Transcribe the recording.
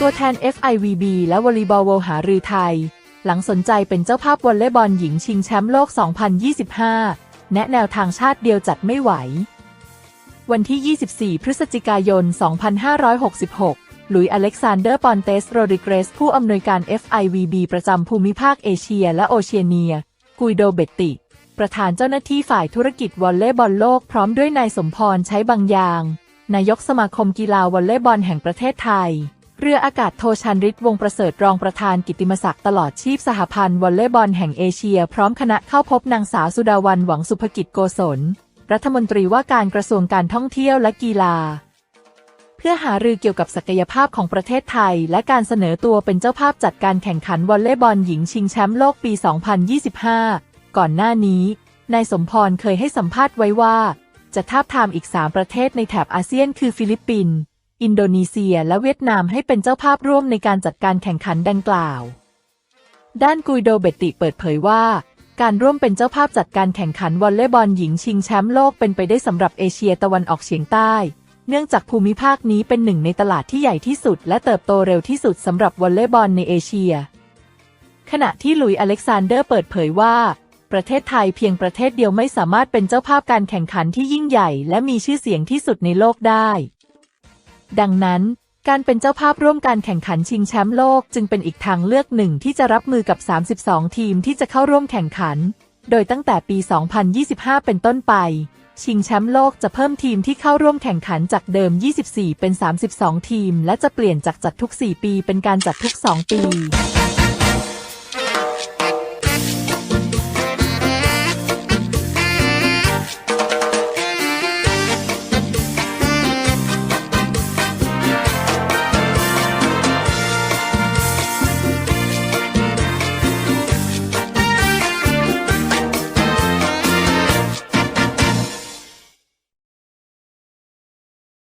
ตัวแทน FIVB และวอลเลย์บอลวหารือไทย หลังสนใจเป็นเจ้าภาพวอลเลย์บอลหญิงชิงแชมป์โลก 2025 แนะแนวทางชาติเดียวจัดไม่ไหว วันที่ 24 พฤศจิกายน 2566 หลุยส์อเล็กซานเดอร์ ปอนเตส โรดิเกรส ผู้อำนวยการ FIVB ประจำภูมิภาคเอเชียและโอเชียเนีย กุยโดเบตติ ประธานเจ้าหน้าที่ฝ่ายธุรกิจวอลเลย์บอลโลกพร้อมด้วยนายสมพร ใช้บางยาง นายกสมาคมกีฬาวอลเลย์บอลแห่งประเทศไทย เรืออากาศโทชันฤทธิ์วงประเสริฐรองประธานกิตติมศักดิ์ตลอดชีพสหพันธ์วอลเลย์บอลแห่งเอเชีย พร้อมคณะเข้าพบนางสาวสุดาวันหวังสุภกิจโกศล รัฐมนตรีว่าการกระทรวงการท่องเที่ยวและกีฬา เพื่อหารือเกี่ยวกับศักยภาพของประเทศไทย และการเสนอตัวเป็นเจ้าภาพจัดการแข่งขันวอลเลย์บอลหญิงชิงแชมป์โลกปี 2025 ก่อนหน้านี้นายสมพรเคยให้สัมภาษณ์ไว้ว่า จะทาบทามอีก 3 ประเทศในแถบอาเซียนคือฟิลิปปินส์ อินโดนีเซียและเวียดนามให้เป็นเจ้าภาพร่วมในการจัดการแข่งขันดังกล่าว ด้านกุยโดเบติเปิดเผยว่า การร่วมเป็นเจ้าภาพจัดการแข่งขันวอลเลย์บอลหญิงชิงแชมป์โลกเป็นไปได้สำหรับเอเชียตะวันออกเฉียงใต้ เนื่องจากภูมิภาคนี้เป็นหนึ่งในตลาดที่ใหญ่ที่สุด และเติบโตเร็วที่สุดสำหรับวอลเลย์บอลในเอเชีย ขณะที่ลุยอเล็กซานเดอร์เปิดเผยว่าประเทศไทยเพียงประเทศเดียวไม่สามารถเป็นเจ้าภาพการแข่งขันที่ยิ่งใหญ่ และมีชื่อเสียงที่สุดในโลกได้ ดังนั้น การเป็นเจ้าภาพร่วมการแข่งขันชิงแชมป์โลกจึงเป็นอีกทางเลือกหนึ่งที่จะรับมือกับ 32 ทีมที่จะเข้าร่วมแข่งขัน โดยตั้งแต่ปี 2025 เป็นต้นไป ชิงแชมป์โลกจะเพิ่มทีมที่เข้าร่วมแข่งขันจากเดิม 24 เป็น 32 ทีม และจะเปลี่ยนจากจัดทุก 4 ปีเป็นการจัดทุก 2 ปี